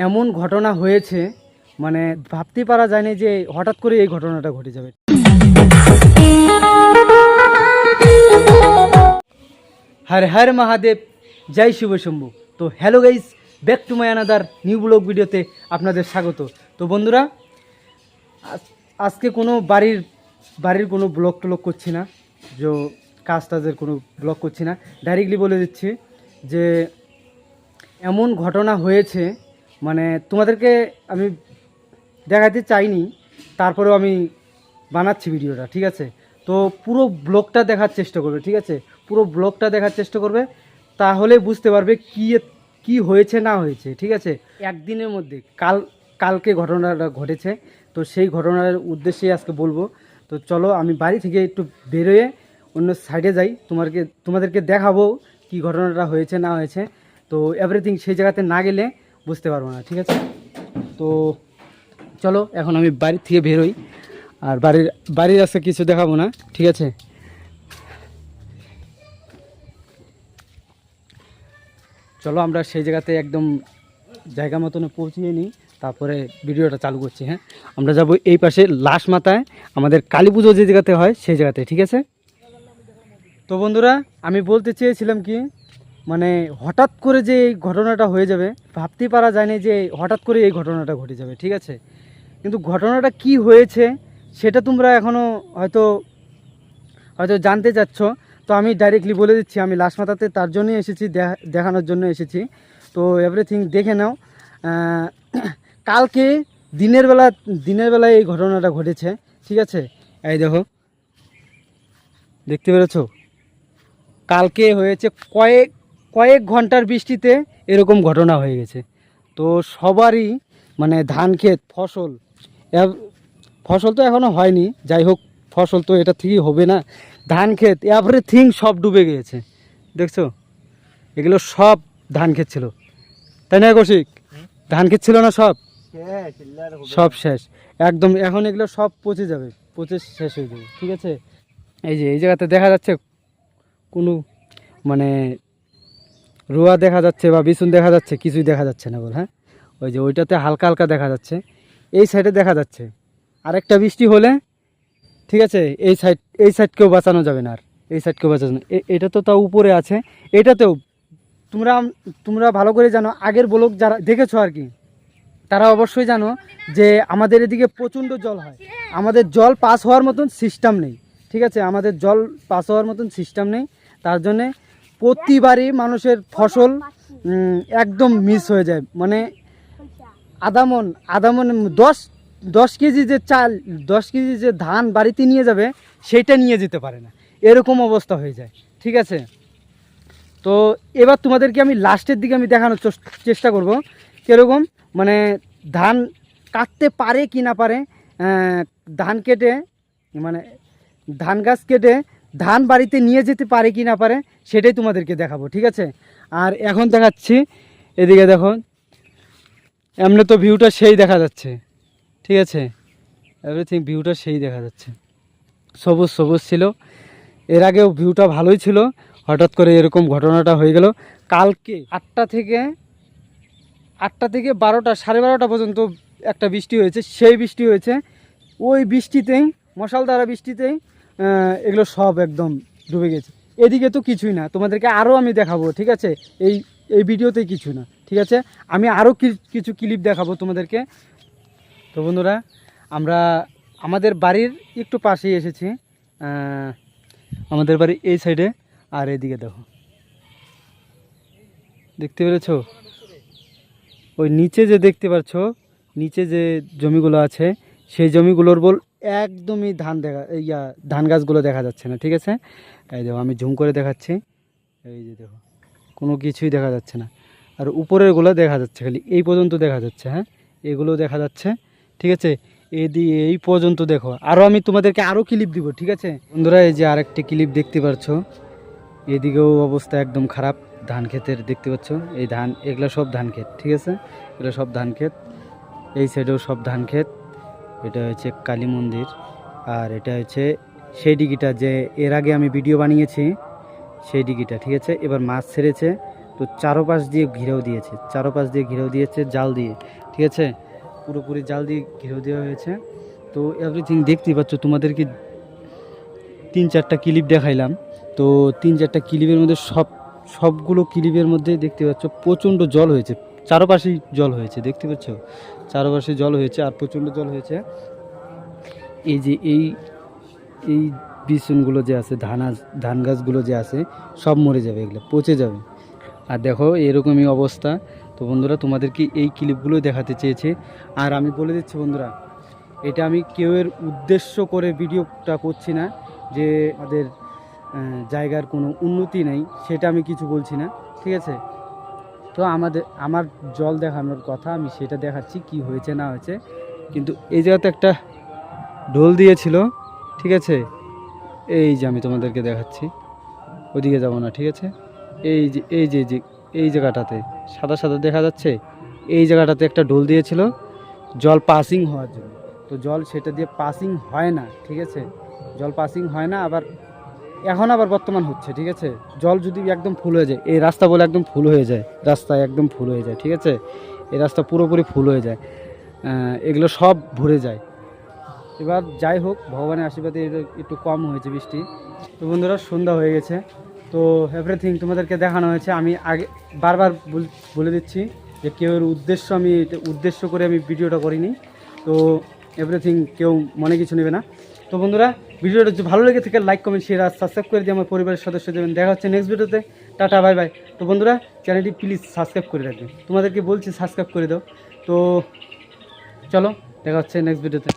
এমন ঘটনা হয়েছে মানে ভাবতে পারা যায়নি যে হঠাৎ করে এই ঘটনাটা ঘটে যাবে। হর হর মহাদেব, জয় শিব শম্ভু। তো hello guys, back to my another new blog ভিডিওতে আপনাদের স্বাগত। তো বন্ধুরা, আজ- আজকে কোনো বাড়ির বাড়ির কোনো ব্লগ টলগ করছি না, যে কাজ টাজের কোনো ব্লগ করছি না। ডাইরেক্টলি বলে দিচ্ছি যে, এমন ঘটনা হয়েছে মানে তোমাদেরকে আমি দেখাতে চাইনি, তারপরেও আমি বানাচ্ছি ভিডিওটা, ঠিক আছে? তো পুরো ব্লগটা দেখার চেষ্টা করবে, ঠিক আছে? পুরো ব্লগটা দেখার চেষ্টা করবে, তাহলে বুঝতে পারবে কি কি হয়েছে, না হয়েছে, ঠিক আছে? একদিনের মধ্যে, কাল, কালকে ঘটনাটা ঘটেছে, তো সেই ঘটনার উদ্দেশ্যে আজকে বলব। তো চলো, আমি বাড়ি থেকে একটু বেরোয়ে অন্য সাইডে যাই তোমাদেরকে তোমাদেরকে দেখাবো কি ঘটনাটা হয়েছে, না হয়েছে। তো এভরিথিং সেই জায়গাতে না গেলে বুঝতে পারব না, ঠিক আছে? তো চলো, এখন আমি বাড়ি থেকে বেরোই। আর বাড়ির বাড়ির রাস্তা কিছু দেখাবো না, ঠিক আছে? চলো, আমরা সেই জায়গাতে একদম জায়গা মতনে পৌঁছিয়ে নিই, তারপরে ভিডিওটা চালু করছি হ্যাঁ? আমরা যাব এই পাশে লাশ মাথায়, আমাদের কালী পুজো যে জায়গাতে হয়, সেই জায়গাতে, ঠিক আছে? তো বন্ধুরা, আমি বলতে চেয়েছিলাম কি মানে হঠাৎ করে যে এই ঘটনাটা হয়ে যাবে ভাবতে পারা যায়নি যে হঠাৎ করে এই ঘটনাটা ঘটে যাবে, ঠিক আছে? কিন্তু ঘটনাটা কি হয়েছে সেটা তোমরা এখনও হয়তো হয়তো জানতে চাচ্ছ। তো আমি ডাইরেক্টলি বলে দিচ্ছি, আমি লাশ মাথাতে তার জন্যই এসেছি দেখা- দেখানোর জন্য এসেছি। তো এভরিথিং দেখে নাও। কালকে দিনের বেলা, দিনের বেলায় এই ঘটনাটা ঘটেছে, ঠিক আছে? এই দেখো, দেখতে পেরেছ? কালকে হয়েছে কয়েক কয়েক ঘণ্টার বৃষ্টিতে এরকম ঘটনা হয়ে গেছে। তো সবারই মানে ধান ক্ষেত ফসল ফসল তো এখনও হয়নি যাই হোক ফসল তো এটা থেকেই হবে না। ধান ক্ষেত এভরিথিং সব ডুবে গিয়েছে দেখছ? এগুলো সব ধান ক্ষেত ছিল। তাই না কৌশিক? ধান ক্ষেত ছিল না সব? সব শেষ। একদম এখন এগুলো সব পচে যাবে পচে শেষ হয়ে যাবে ঠিক আছে? এই যে এই জায়গাতে দেখা যাচ্ছে কোনো মানে রোয়া দেখা যাচ্ছে বা বিছুন দেখা যাচ্ছে, কিছুই দেখা যাচ্ছে না বল হ্যাঁ? ওই যে ওইটাতে হালকা হালকা দেখা যাচ্ছে। এই সাইডে দেখা যাচ্ছে। আরেকটা বৃষ্টি হলে, ঠিক আছে, এই সাইড, এই সাইডকেও বাঁচানো যাবে না আর। এই সাইডকেও বাঁচানো এটা তো তাও উপরে আছে। এটাতেও তোমরা তোমরা ভালো করে জানো, আগের ব্লক যারা দেখেছ আর কি, তারা অবশ্যই জানো যে আমাদের এদিকে প্রচণ্ড জল হয়। আমাদের জল পাস হওয়ার মতন সিস্টেম নেই। ঠিক আছে, আমাদের জল পাস হওয়ার মতন সিস্টেম নেই। তার জন্যে প্রতিবারই মানুষের ফসল একদম মিস হয়ে যায়। মানে আদামন আদামন দশ দশ কেজি যে চাল, দশ কেজি যে ধান বাড়িতে নিয়ে যাবে, সেইটা নিয়ে যেতে পারে না। এরকম অবস্থা হয়ে যায়। ঠিক আছে? তো এবার তোমাদেরকে আমি লাস্টের দিকে আমি দেখানোর চেষ্টা করব। কীরকম? মানে ধান কাটতে পারে কি না পারে ধান কেটে মানে ধান গাছ কেটে ধান বাড়িতে নিয়ে যেতে পারে কি না পারে, সেটাই তোমাদেরকে দেখাবো, ঠিক আছে? আর এখন দেখাচ্ছি, এদিকে দেখো, এমনি তো ভিউটা সেই দেখা যাচ্ছে, ঠিক আছে? এভরিথিং ভিউটা সেই দেখা যাচ্ছে। সবুজ সবুজ ছিল। এর আগেও ভিউটা ভালোই ছিল। হঠাৎ করে এরকম ঘটনাটা হয়ে গেল। কালকে আটটা থেকে আটটা থেকে বারোটা, সাড়ে বারোটা পর্যন্ত একটা বৃষ্টি হয়েছে। সেই বৃষ্টি হয়েছে। ওই বৃষ্টিতেই মশাল দ্বারা বৃষ্টিতেই এগুলো সব একদম ডুবে গেছে। এদিকে তো কিছুই না। তোমাদেরকে আরও আমি দেখাবো, ঠিক আছে? এই এই ভিডিওতে কিছু না, ঠিক আছে? আমি আরও কিছু ক্লিপ দেখাবো তোমাদেরকে। তো বন্ধুরা, আমরা আমাদের বাড়ির একটু পাশেই এসেছি। আমাদের বাড়ি এই সাইডে আর এদিকে দেখো। দেখতে পেরেছ? ওই নিচে যে দেখতে পাচ্ছ, নিচে যে জমিগুলো আছে সেই জমিগুলোর বল একদমই ধান দেখা, ইয়া, ধান গাছগুলো দেখা যাচ্ছে না, ঠিক আছে? এই দেখো, আমি ঝুম করে দেখাচ্ছি। এই যে দেখো, কোনো কিছুই দেখা যাচ্ছে না। আর উপরের উপরেরগুলো দেখা যাচ্ছে, খালি এই পর্যন্ত দেখা যাচ্ছে হ্যাঁ? এগুলো দেখা যাচ্ছে, ঠিক আছে? এই দিয়ে এই পর্যন্ত দেখো। আরও আমি তোমাদেরকে আরও ক্লিপ দিব, ঠিক আছে? বন্ধুরা, এই যে আরেকটি ক্লিপ দেখতে পাচ্ছ। এদিকেও অবস্থা একদম খারাপ। ধান ক্ষেতের দেখতে পাচ্ছ? এই ধান, এগুলো সব ধান ক্ষেত, ঠিক আছে? এগুলো সব ধান ক্ষেত। এই সাইডেও সব ধান ক্ষেত। এটা হচ্ছে কালী মন্দির আর এটা হচ্ছে সেই ডিগিটা যে এর আগে আমি ভিডিও বানিয়েছি, সেই ডিগিটা, ঠিক আছে? এবার মাছ ছেড়েছে, তো চারোপাশ দিয়ে ঘিরেও দিয়েছে, চারোপাশ দিয়ে ঘিরেও দিয়েছে, জাল দিয়ে, ঠিক আছে? পুরোপুরি জাল দিয়ে ঘিরেও দেওয়া হয়েছে। তো এভরিথিং দেখতেই পাচ্ছ তোমাদেরকে তিন চারটা ক্লিপ দেখাইলাম। তো তিন চারটা ক্লিপের মধ্যে সব, সবগুলো ক্লিপের মধ্যে দেখতে পাচ্ছ, প্রচণ্ড জল হয়েছে চারপাশেই জল হয়েছে, দেখতে পাচ্ছ? চারপাশে জল হয়েছে আর প্রচণ্ড জল হয়েছে। এই যে এই এই বিছুনগুলো যে আছে, ধান ধান গাছগুলো যে আছে, সব মরে যাবে এগুলো, পচে যাবে। আর দেখো, এরকমই অবস্থা। তো বন্ধুরা, তোমাদেরকে এই ক্লিপগুলো দেখাতে চেয়েছে। আর আমি বলে দিচ্ছি বন্ধুরা, এটা আমি কেউ এর উদ্দেশ্য করে ভিডিওটা করছি না, যে আমাদের জায়গার কোনো উন্নতি নেই, সেটা আমি কিছু বলছি না, ঠিক আছে? তো আমাদের, আমার জল দেখানোর কথা, আমি সেটা দেখাচ্ছি কি হয়েছে, না হয়েছে। কিন্তু এই জায়গাতে একটা ঢোল দিয়েছিল, ঠিক আছে? এই যে আমি তোমাদেরকে দেখাচ্ছি। ওদিকে যাব না, ঠিক আছে? এই যে এই যে যে, এই জায়গাটাতে, সাদা সাদা দেখা যাচ্ছে? এই জায়গাটাতে একটা ঢোল দিয়েছিল, জল পাসিং হওয়ার জন্য। তো জল সেটা দিয়ে পাসিং হয় না, ঠিক আছে? জল পাসিং হয় না, আবার এখন আবার বর্তমান হচ্ছে, ঠিক আছে? জল যদি একদম ফুল হয়ে যায়, এই রাস্তা বলে একদম ফুল হয়ে যায়, রাস্তা একদম ফুল হয়ে যায়, ঠিক আছে? এই রাস্তা পুরোপুরি ফুল হয়ে যায় এগুলো সব ভরে যায়। এবার যাই হোক, ভগবানের আশীর্বাদে একটু কম হয়েছে বৃষ্টি। তো বন্ধুরা, সন্ধ্যা হয়ে গেছে। তো এভরিথিং তোমাদেরকে দেখানো হয়েছে, আমি আগে বারবার বল- দিচ্ছি যে কেউ উদ্দেশ্য আমি, উদ্দেশ্য করে আমি ভিডিওটা করিনি। তো এভরিথিং কেউ মনে কিছু নেবে না। তো বন্ধুরা, ভিডিওটা যদি ভালো লেগে থাকে লাইক কমেন্ট শেয়ার আর সাবস্ক্রাইব করে দিয়ে আমার পরিবারের সদস্য দেবেন দেখা হচ্ছে নেক্সট ভিডিওতে। টাটা বাই বাই তো বন্ধুরা চ্যানেলটি প্লিজ সাবস্ক্রাইব করে রাখবেন। তোমাদেরকে বলছি সাবস্ক্রাইব করে দাও। তো চলো, দেখা হচ্ছে নেক্সট ভিডিওতে।